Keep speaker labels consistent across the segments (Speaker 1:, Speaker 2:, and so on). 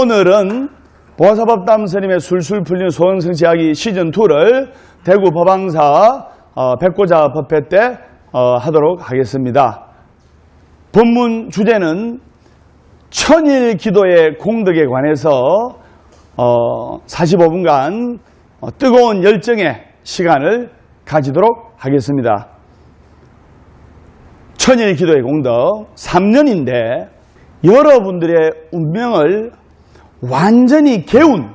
Speaker 1: 오늘은 보사법 담 스님의 술술 풀리는 소원성취하기 시즌2를 대구 법왕사 어, 백고자 법회 때 어, 하도록 하겠습니다. 본문 주제는 천일 기도의 공덕에 관해서 어, 45분간 어, 뜨거운 열정의 시간을 가지도록 하겠습니다. 천일 기도의 공덕 3년인데 여러분들의 운명을 완전히 개운,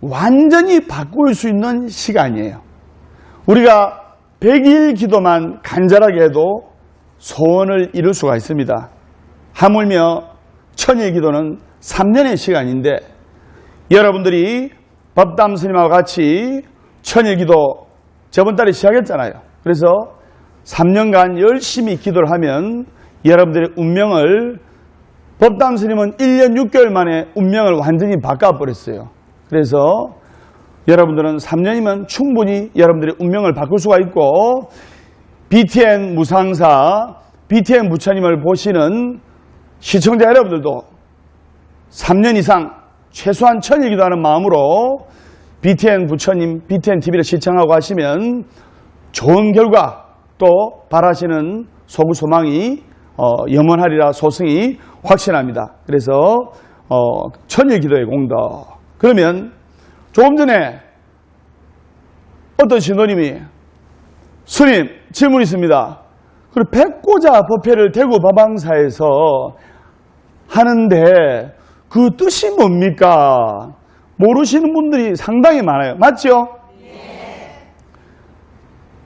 Speaker 1: 완전히 바꿀 수 있는 시간이에요. 우리가 100일 기도만 간절하게 해도 소원을 이룰 수가 있습니다. 하물며 천일 기도는 3년의 시간인데 여러분들이 법담 스님하고 같이 천일 기도 저번 달에 시작했잖아요. 그래서 3년간 열심히 기도를 하면 여러분들의 운명을 법담 스님은 1년 6개월 만에 운명을 완전히 바꿔버렸어요. 그래서 여러분들은 3년이면 충분히 여러분들의 운명을 바꿀 수가 있고 BTN 무상사, BTN 부처님을 보시는 시청자 여러분들도 3년 이상 최소한 천일 기도 하는 마음으로 BTN 부처님, BTN TV를 시청하고 하시면 좋은 결과 또 바라시는 소구 소망이 어, 영원하리라 소승이 확신합니다. 그래서 어, 천일 기도의 공덕. 그러면 조금 전에 어떤 신도님이 스님 질문 있습니다. 그리고 백고자 법회를 대구 법왕사에서 하는데 그 뜻이 뭡니까? 모르시는 분들이 상당히 많아요. 맞죠?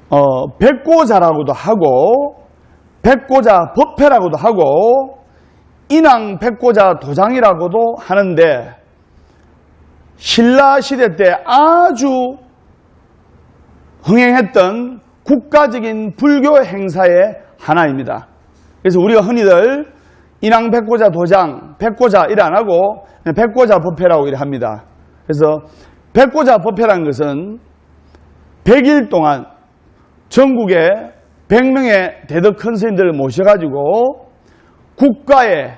Speaker 1: 어, 백고자라고도 하고 백고자 법회라고도 하고 인왕 백고자 도장이라고도 하는데 신라 시대 때 아주 흥행했던 국가적인 불교 행사의 하나입니다. 그래서 우리가 흔히들 인왕 백고자 도장, 백고자 일 안 하고 백고자 법회라고 일 합니다. 그래서 백고자 법회라는 것은 100일 동안 전국에 100명의 대덕 컨스님들을 모셔가지고 국가의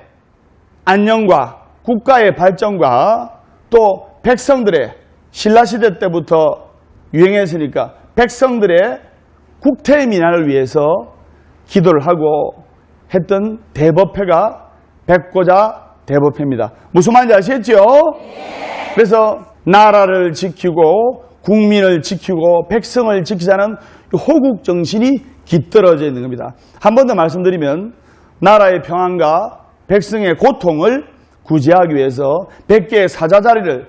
Speaker 1: 안녕과 국가의 발전과 또 백성들의 신라시대 때부터 유행했으니까 백성들의 국태의 민환을 위해서 기도를 하고 했던 대법회가 백고자 대법회입니다. 무슨 말인지 아시겠죠? 그래서 나라를 지키고 국민을 지키고 백성을 지키자는 호국 정신이 깃들어져 있는 겁니다. 한 번 더 말씀드리면 나라의 평안과 백성의 고통을 구제하기 위해서 100개의 사자자리를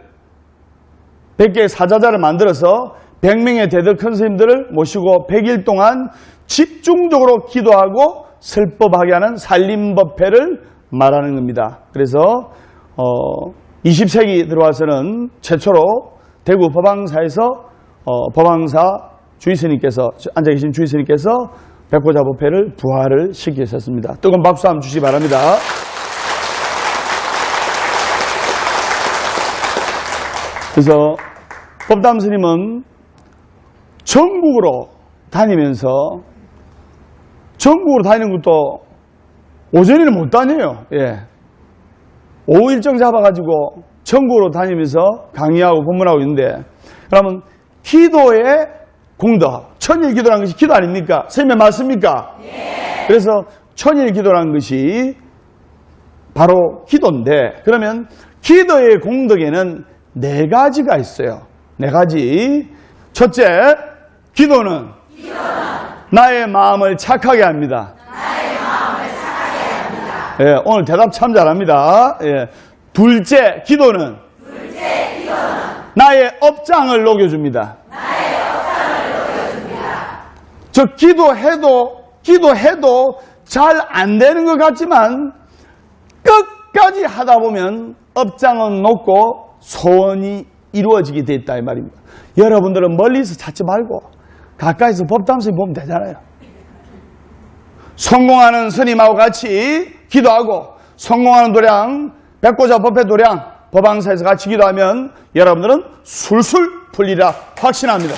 Speaker 1: 100개의 사자자를 만들어서 100명의 대덕 큰스님들을 모시고 100일 동안 집중적으로 기도하고 슬법하게 하는 살림법회를 말하는 겁니다. 그래서 어, 20세기 들어와서는 최초로 대구 법왕사에서 어, 법왕사 주의스님께서 앉아 계신 주의스님께서 백고자 법회를 부활을 시키셨습니다. 뜨거운 박수 한번 주시기 바랍니다. 그래서 법담 스님은 전국으로 다니면서 전국으로 다니는 것도 오전에는 못 다녀요. 예. 오후 일정 잡아가지고 전국으로 다니면서 강의하고 법문하고 있는데 그러면 기도의 공덕, 천일 기도라는 것이 기도 아닙니까? 선생님 맞습니까? 그래서 천일 기도라는 것이 바로 기도인데 그러면 기도의 공덕에는 네 가지가 있어요. 네 가지. 첫째, 기도는, 나의 마음을 착하게 합니다. 예, 오늘 대답 참 잘합니다. 예. 둘째, 기도는, 나의 업장을 녹여줍니다. 저 기도해도, 기도해도 잘 안 되는 것 같지만 끝까지 하다 보면 업장은 높고 소원이 이루어지게 돼 있다 이 말입니다. 여러분들은 멀리서 찾지 말고 가까이서 법담선 보면 되잖아요. 성공하는 스님하고 같이 기도하고 성공하는 도량 백고자 법회 도량 법왕사에서 같이 기도하면 여러분들은 술술 풀리라 확신합니다.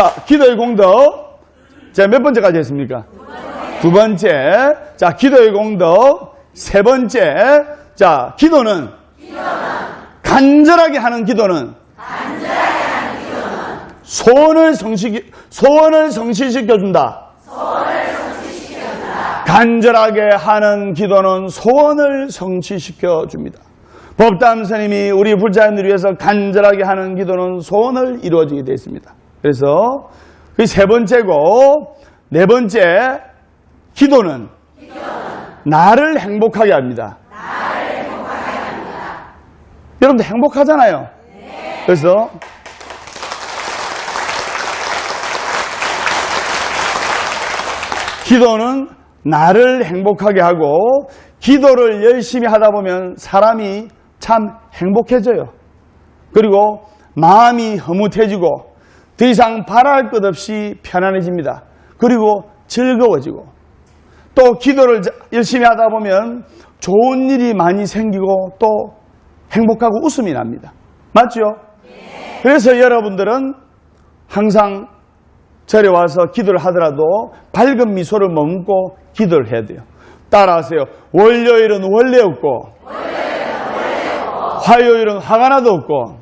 Speaker 1: 자, 기도의 공덕. 자, 몇 번째까지 했습니까? 두 번째, 자, 기도의 공덕. 세 번째, 자, 기도는, 간절하게 하는 기도는, 소원을 성시, 소원을 성취시켜 준다. 간절하게 하는 기도는 소원을 성취시켜 줍니다. 법담 스님이 우리 불자님들 위해서 간절하게 하는 기도는 소원을 이루어지게 되어 있습니다. 그래서 그 세 번째고 네 번째 기도는, 나를 행복하게 합니다. 여러분들 행복하잖아요. 그래서 기도는 나를 행복하게 하고 기도를 열심히 하다 보면 사람이 참 행복해져요. 그리고 마음이 흐뭇해지고 더 이상 바랄 것 없이 편안해집니다. 그리고 즐거워지고 또 기도를 자- 열심히 하다 보면 좋은 일이 많이 생기고 또 행복하고 웃음이 납니다. 맞죠? 그래서 여러분들은 항상 절에 와서 기도를 하더라도 밝은 미소를 머금고 기도를 해야 돼요. 따라하세요. 월요일은 원래 없고, 화요일은 화가 나도 없고,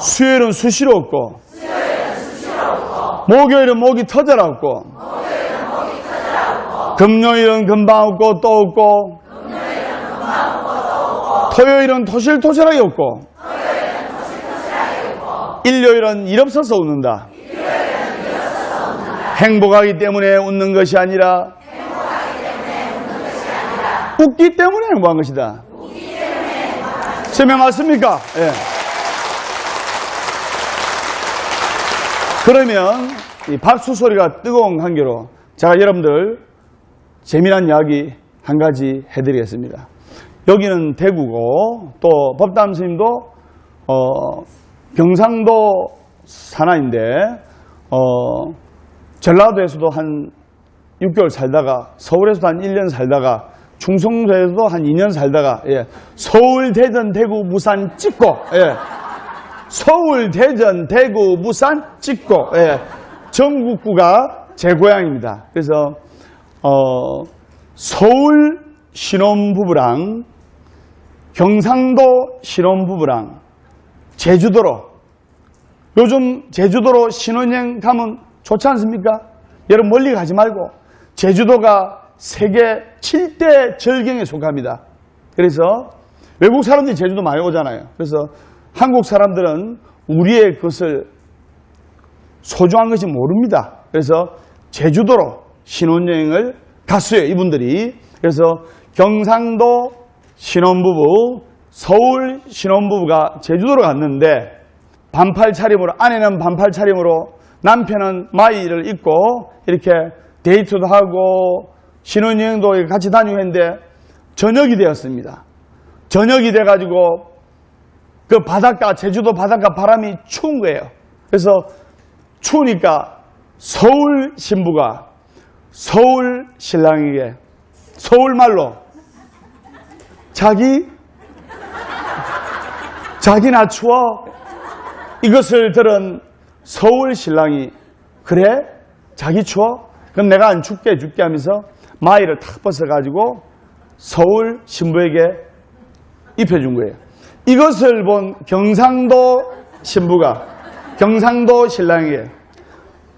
Speaker 1: 수요일은 수시로 없고, 목요일은 목이 터져라 없고, 금요일은 금방 없고 또 없고, 토요일은 토실토실하게 없고, 일요일은 일 없어서 웃는다. 행복하기 때문에 웃는 것이 아니라 웃기 때문에 행복한 것이다. 설명 맞습니까? 예. 그러면 이 박수 소리가 뜨거운 관계로 제가 여러분들 재미난 이야기 한 가지 해드리겠습니다. 여기는 대구고 또 법담 스님도 어, 경상도 산하인데 어, 전라도에서도 한 6개월 살다가 서울에서도 한 1년 살다가 충청도에서도 한 2년 살다가 예, 서울, 대전, 대구, 부산 찍고 예, 서울, 대전, 대구, 부산 찍고 예, 전국구가 제 고향입니다. 그래서 어, 서울 신혼부부랑 경상도 신혼부부랑 제주도로 요즘 제주도로 신혼여행 가면 좋지 않습니까? 여러분 멀리 가지 말고 제주도가 세계 7대 절경에 속합니다. 그래서 외국 사람들이 제주도 많이 오잖아요. 그래서 한국 사람들은 우리의 것을 소중한 것이 모릅니다. 그래서 제주도로 신혼여행을 갔어요. 이분들이. 그래서 경상도 신혼부부, 서울 신혼부부가 제주도로 갔는데 반팔 차림으로 아내는 반팔 차림으로 남편은 마이를 입고 이렇게 데이트도 하고 신혼여행도 같이 다니고 했는데 저녁이 되었습니다. 저녁이 돼가지고 그 바닷가 제주도 바닷가 바람이 추운 거예요. 그래서 추우니까 서울 신부가 서울 신랑에게 서울말로 자기 자기 나 추워 이것을 들은 서울 신랑이 그래 자기 추워 그럼 내가 안 춥게 해줄게 하면서 마이를 탁 벗어가지고 서울 신부에게 입혀준 거예요. 이것을 본 경상도 신부가 경상도 신랑에게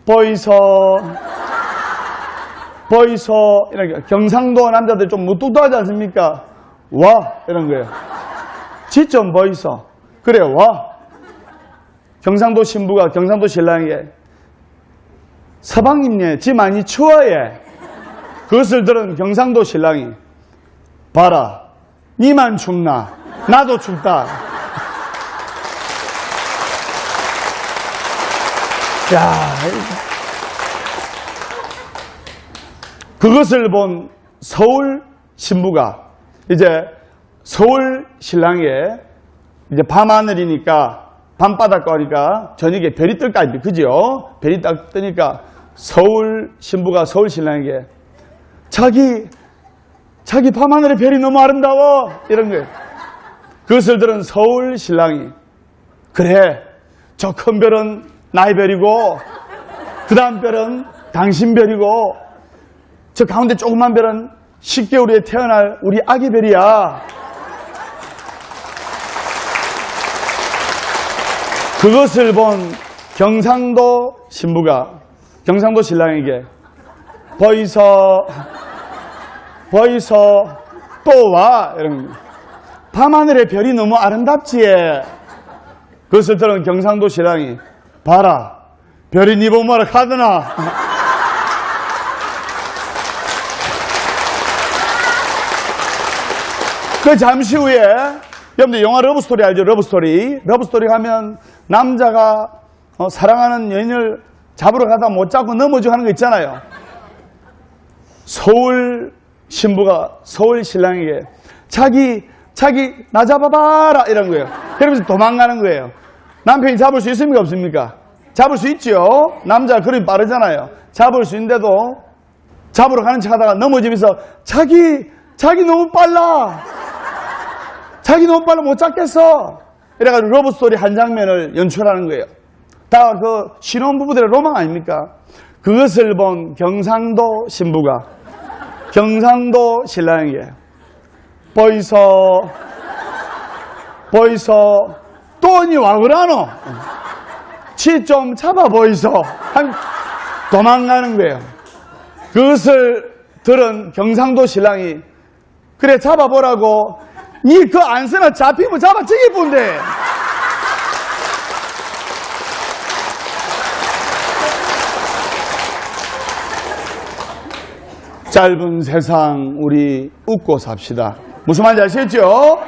Speaker 1: 보이소 보이소 이렇게 경상도 남자들 좀 무뚝뚝하지 않습니까? 와 이런 거예요. 지좀 보이소 그래 와 경상도 신부가 경상도 신랑에게 서방님네 지 많이 추워예 그것을 들은 경상도 신랑이 봐라 니만 춥나 나도 춥다 야 그것을 본 서울 신부가 이제 서울 신랑에 이제 밤하늘이니까 밤바닷가 오니까 저녁에 별이 뜰까 이제 그죠? 별이 딱 뜨니까 서울 신부가 서울 신랑에게 자기 자기 밤하늘의 별이 너무 아름다워 이런 거예요. 그것을 들은 서울 신랑이 그래 저 큰 별은 나의 별이고 그 다음 별은 당신 별이고 저 가운데 조그만 별은 10개월 후에 태어날 우리 아기 별이야. 그것을 본 경상도 신부가 경상도 신랑에게 보이서 보이서 또와 이런 거. 밤하늘의 별이 너무 아름답지 그것을 들은 경상도 신랑이 봐라 별이 니 보면 가드나 그 잠시 후에 여러분들 영화 러브스토리 알죠? 러브스토리. 러브스토리 하면 남자가 어, 사랑하는 여인을 잡으러 가다 못 잡고 넘어지고 하는 거 있잖아요. 서울 신부가 서울 신랑에게 자기 자기 나 잡아봐라 이런 거예요. 그러면서 도망가는 거예요. 남편이 잡을 수 있습니까 없습니까? 잡을 수 있죠. 남자 그림 빠르잖아요. 잡을 수 있는데도 잡으러 가는 척하다가 넘어지면서 자기 자기 너무 빨라. 자기 너무 빨리 못 잡겠어. 이래가지고 러브스토리 한 장면을 연출하는 거예요. 다 그 신혼부부들의 로망 아닙니까? 그것을 본 경상도 신부가 경상도 신랑에게 보이소 보이소 또니 와 그러노. 치 좀 잡아 보이소. 한 도망가는 거예요. 그것을 들은 경상도 신랑이 그래 잡아보라고. 니 그 안쓰나 잡히면 잡아 죽일 뿐데 짧은 세상 우리 웃고 삽시다 무슨 말인지 아시겠죠?